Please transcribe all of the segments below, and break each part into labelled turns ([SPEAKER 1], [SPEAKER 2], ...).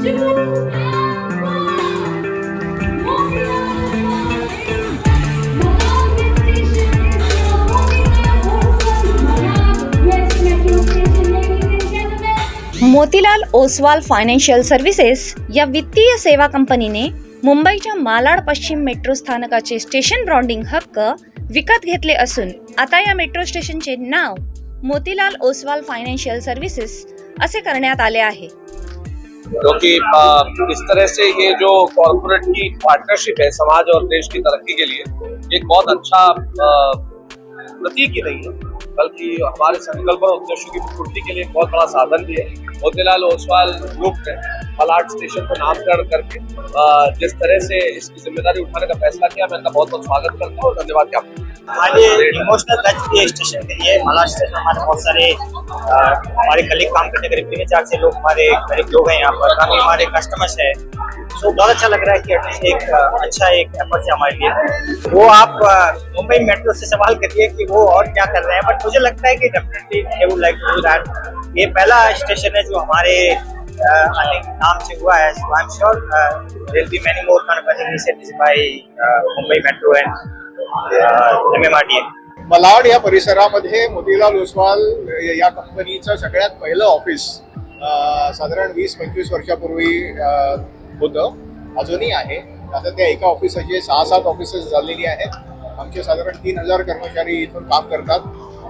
[SPEAKER 1] Motilal Oswal financial services या वित्तीय सेवा कंपनीने मुंबईच्या मालाड पश्चिम मेट्रो स्थानकाचे स्टेशन ब्रॉन्डिंग हक्क विकत घेतले असून आता या मेट्रो स्टेशनचे नाव मोतीलाल ओसवाल फायनान्शियल सर्व्हिसेस असे करण्यात आले आहे.
[SPEAKER 2] क्योंकि तो इस तरह से ये जो कॉरपोरेट की पार्टनरशिप है समाज और देश की तरक्की के लिए एक बहुत अच्छा प्रतीक ही नहीं है। बल्कि हमारे संकल्प और उद्देश्यों की पूर्ति के लिए बहुत बड़ा साधन भी है। मोतीलाल ओसवाल ग्रुप ने पलाट स्टेशन को नामकरण करके जिस तरह से इसकी ज़िम्मेदारी उठाने का फैसला किया, मैं इनका बहुत बहुत स्वागत करता हूँ और धन्यवाद करता।
[SPEAKER 3] हमारे इमोशनल टच भी स्टेशन के लिए। मला स्टेशन हमारे बहुत सारे हमारे कलीग काम करने के तीन चार से लोग हमारे कलीग लोग हैं यहाँ पर। काफ़ी हमारे कस्टमर्स है। सो बहुत अच्छा लग रहा है कि एटलीस्ट एक अच्छा एक एफर्ट है हमारे लिए। वो आप मुंबई मेट्रो से सवाल करिए कि वो और क्या कर रहे हैं। बट मुझे लगता है कि definitely would like to that ये पहला स्टेशन है जो हमारे I think के नाम से हुआ है so I am sure there be many more kind of initiatives by Mumbai metro and
[SPEAKER 4] या परिसरामध्ये मोतीलाल ओसवाल या कंपनीचं सगळ्यात पहिलं ऑफिस साधारण वीस पंचवीस वर्षापूर्वी होतं. अजूनही आहे. आता त्या एका ऑफिसाचे सहा सात ऑफिसेस झालेली आहेत. आमचे साधारण तीन हजार कर्मचारी इथून काम करतात.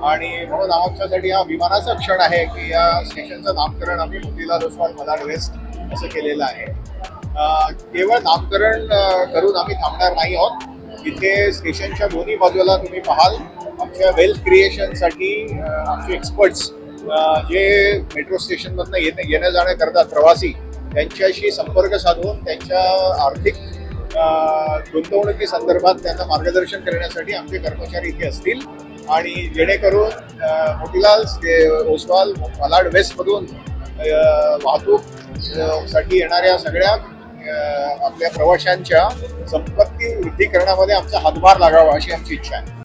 [SPEAKER 4] आणि म्हणून आमच्यासाठी हा अभिमानाचा क्षण आहे की या स्टेशनचं नामकरण आम्ही मोतीलाल ओसवाल मलाड वेस्ट असं केलेलं आहे. केवळ नामकरण करून आम्ही थांबणार नाही आहोत. इथे स्टेशनच्या दोन्ही बाजूला तुम्ही पाहाल आमच्या वेल्थ क्रिएशनसाठी आमचे एक्सपर्ट्स जे मेट्रो स्टेशनमधनं येणं येणं जाणं करतात प्रवासी त्यांच्याशी संपर्क साधून त्यांच्या आर्थिक गुंतवणुकीसंदर्भात गुंतवणुकी संदर्भात त्यांना मार्गदर्शन करण्यासाठी आमचे कर्मचारी इथे असतील. आणि जेणेकरून मोतीलाल ओसवाल मलाड वेस्टमधून वाहतूकसाठी येणाऱ्या सगळ्या आपल्या प्रवाशांच्या संपत्ती वृद्धी करण्यामध्ये आमचा हातभार लागावा अशी आमची इच्छा आहे.